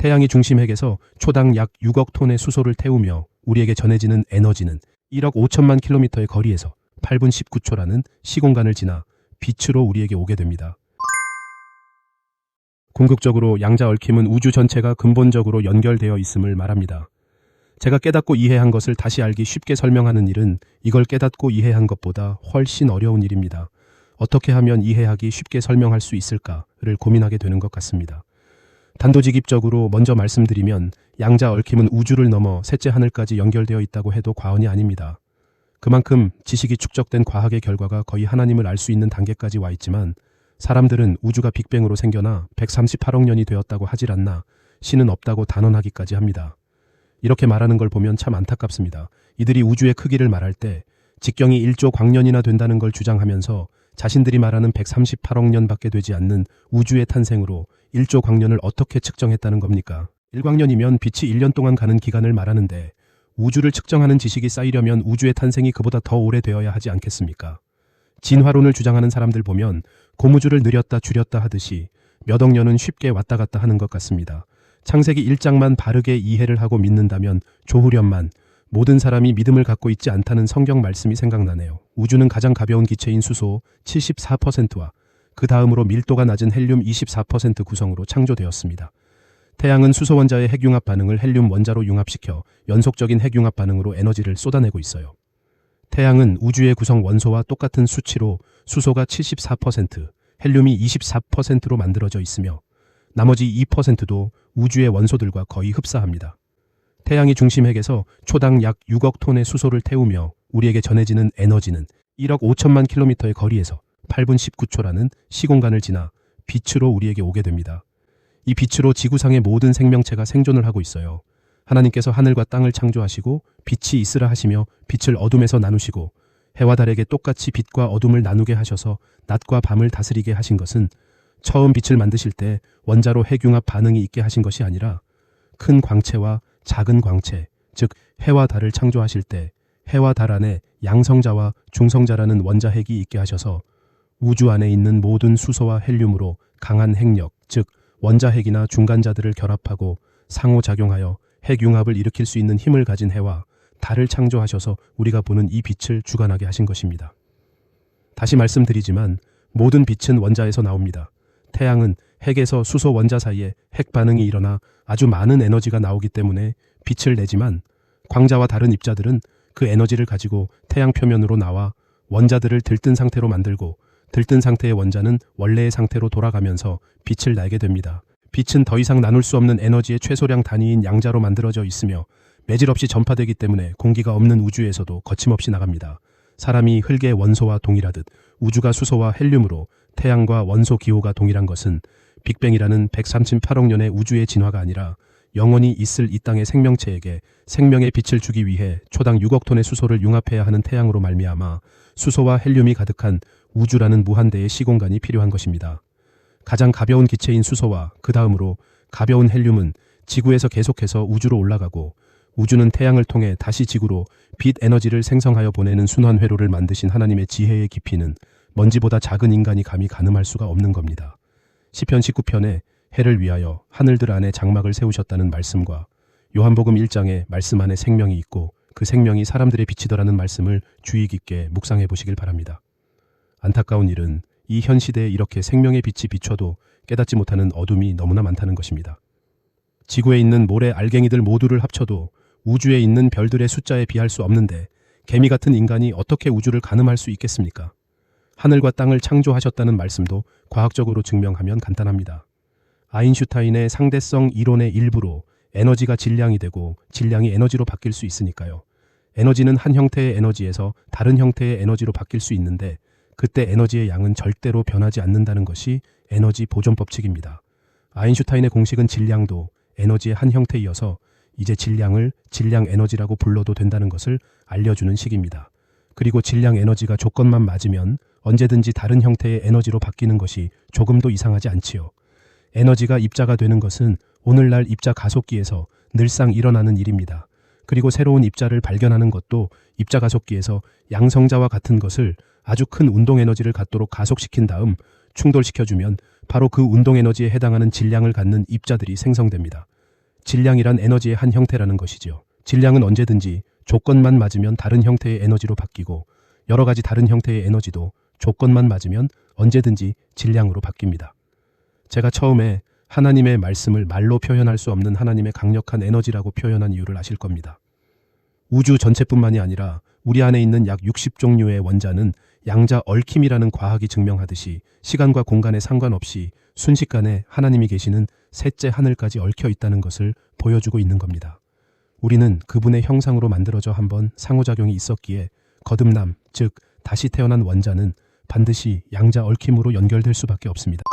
태양이 중심 핵에서 초당 약 6억 톤의 수소를 태우며 우리에게 전해지는 에너지는 1억 5천만 킬로미터의 거리에서 8분 19초라는 시공간을 지나 빛으로 우리에게 오게 됩니다. 궁극적으로 양자 얽힘은 우주 전체가 근본적으로 연결되어 있음을 말합니다. 제가 깨닫고 이해한 것을 다시 알기 쉽게 설명하는 일은 이걸 깨닫고 이해한 것보다 훨씬 어려운 일입니다. 어떻게 하면 이해하기 쉽게 설명할 수 있을까를 고민하게 되는 것 같습니다. 단도직입적으로 먼저 말씀드리면 양자 얽힘은 우주를 넘어 셋째 하늘까지 연결되어 있다고 해도 과언이 아닙니다. 그만큼 지식이 축적된 과학의 결과가 거의 하나님을 알 수 있는 단계까지 와 있지만 사람들은 우주가 빅뱅으로 생겨나 138억 년이 되었다고 하질 않나 신은 없다고 단언하기까지 합니다. 이렇게 말하는 걸 보면 참 안타깝습니다. 이들이 우주의 크기를 말할 때 직경이 1조 광년이나 된다는 걸 주장하면서 자신들이 말하는 138억 년밖에 되지 않는 우주의 탄생으로 1조 광년을 어떻게 측정했다는 겁니까? 1광년이면 빛이 1년 동안 가는 기간을 말하는데 우주를 측정하는 지식이 쌓이려면 우주의 탄생이 그보다 더 오래되어야 하지 않겠습니까? 진화론을 주장하는 사람들 보면 고무줄을 느렸다 줄였다 하듯이 몇 억 년은 쉽게 왔다 갔다 하는 것 같습니다. 창세기 1장만 바르게 이해를 하고 믿는다면 조후련만 모든 사람이 믿음을 갖고 있지 않다는 성경 말씀이 생각나네요. 우주는 가장 가벼운 기체인 수소 74%와 그 다음으로 밀도가 낮은 헬륨 24% 구성으로 창조되었습니다. 태양은 수소 원자의 핵융합 반응을 헬륨 원자로 융합시켜 연속적인 핵융합 반응으로 에너지를 쏟아내고 있어요. 태양은 우주의 구성 원소와 똑같은 수치로 수소가 74%, 헬륨이 24%로 만들어져 있으며 나머지 2%도 우주의 원소들과 거의 흡사합니다. 태양이 중심 핵에서 초당 약 6억 톤의 수소를 태우며 우리에게 전해지는 에너지는 1억 5천만 킬로미터의 거리에서 8분 19초라는 시공간을 지나 빛으로 우리에게 오게 됩니다. 이 빛으로 지구상의 모든 생명체가 생존을 하고 있어요. 하나님께서 하늘과 땅을 창조하시고 빛이 있으라 하시며 빛을 어둠에서 나누시고 해와 달에게 똑같이 빛과 어둠을 나누게 하셔서 낮과 밤을 다스리게 하신 것은 처음 빛을 만드실 때 원자로 핵융합 반응이 있게 하신 것이 아니라 큰 광체와 작은 광체, 즉 해와 달을 창조하실 때 해와 달 안에 양성자와 중성자라는 원자핵이 있게 하셔서 우주 안에 있는 모든 수소와 헬륨으로 강한 핵력, 즉 원자핵이나 중간자들을 결합하고 상호작용하여 핵융합을 일으킬 수 있는 힘을 가진 해와 달을 창조하셔서 우리가 보는 이 빛을 주관하게 하신 것입니다. 다시 말씀드리지만 모든 빛은 원자에서 나옵니다. 태양은 핵에서 수소 원자 사이에 핵 반응이 일어나 아주 많은 에너지가 나오기 때문에 빛을 내지만 광자와 다른 입자들은 그 에너지를 가지고 태양 표면으로 나와 원자들을 들뜬 상태로 만들고 들뜬 상태의 원자는 원래의 상태로 돌아가면서 빛을 내게 됩니다. 빛은 더 이상 나눌 수 없는 에너지의 최소량 단위인 양자로 만들어져 있으며 매질 없이 전파되기 때문에 공기가 없는 우주에서도 거침없이 나갑니다. 사람이 흙의 원소와 동일하듯 우주가 수소와 헬륨으로 태양과 원소 기호가 동일한 것은 빅뱅이라는 138억 년의 우주의 진화가 아니라 영원히 있을 이 땅의 생명체에게 생명의 빛을 주기 위해 초당 6억 톤의 수소를 융합해야 하는 태양으로 말미암아 수소와 헬륨이 가득한 우주라는 무한대의 시공간이 필요한 것입니다. 가장 가벼운 기체인 수소와 그 다음으로 가벼운 헬륨은 지구에서 계속해서 우주로 올라가고 우주는 태양을 통해 다시 지구로 빛 에너지를 생성하여 보내는 순환 회로를 만드신 하나님의 지혜의 깊이는 먼지보다 작은 인간이 감히 가늠할 수가 없는 겁니다. 시편 19편에 해를 위하여 하늘들 안에 장막을 세우셨다는 말씀과 요한복음 1장에 말씀 안에 생명이 있고 그 생명이 사람들의 빛이더라는 말씀을 주의 깊게 묵상해 보시길 바랍니다. 안타까운 일은 이 현 시대에 이렇게 생명의 빛이 비춰도 깨닫지 못하는 어둠이 너무나 많다는 것입니다. 지구에 있는 모래 알갱이들 모두를 합쳐도 우주에 있는 별들의 숫자에 비할 수 없는데 개미 같은 인간이 어떻게 우주를 가늠할 수 있겠습니까? 하늘과 땅을 창조하셨다는 말씀도 과학적으로 증명하면 간단합니다. 아인슈타인의 상대성 이론의 일부로 에너지가 질량이 되고 질량이 에너지로 바뀔 수 있으니까요. 에너지는 한 형태의 에너지에서 다른 형태의 에너지로 바뀔 수 있는데 그때 에너지의 양은 절대로 변하지 않는다는 것이 에너지 보존 법칙입니다. 아인슈타인의 공식은 질량도 에너지의 한 형태이어서 이제 질량을 질량 에너지라고 불러도 된다는 것을 알려주는 식입니다. 그리고 질량 에너지가 조건만 맞으면 언제든지 다른 형태의 에너지로 바뀌는 것이 조금도 이상하지 않지요. 에너지가 입자가 되는 것은 오늘날 입자 가속기에서 늘상 일어나는 일입니다. 그리고 새로운 입자를 발견하는 것도 입자 가속기에서 양성자와 같은 것을 아주 큰 운동 에너지를 갖도록 가속시킨 다음 충돌시켜주면 바로 그 운동 에너지에 해당하는 질량을 갖는 입자들이 생성됩니다. 질량이란 에너지의 한 형태라는 것이지요. 질량은 언제든지 조건만 맞으면 다른 형태의 에너지로 바뀌고 여러 가지 다른 형태의 에너지도 조건만 맞으면 언제든지 질량으로 바뀝니다. 제가 처음에 하나님의 말씀을 말로 표현할 수 없는 하나님의 강력한 에너지라고 표현한 이유를 아실 겁니다. 우주 전체뿐만이 아니라 우리 안에 있는 약 60종류의 원자는 양자 얽힘이라는 과학이 증명하듯이 시간과 공간에 상관없이 순식간에 하나님이 계시는 셋째 하늘까지 얽혀 있다는 것을 보여주고 있는 겁니다. 우리는 그분의 형상으로 만들어져 한번 상호작용이 있었기에 거듭남, 즉 다시 태어난 원자는 반드시 양자 얽힘으로 연결될 수밖에 없습니다.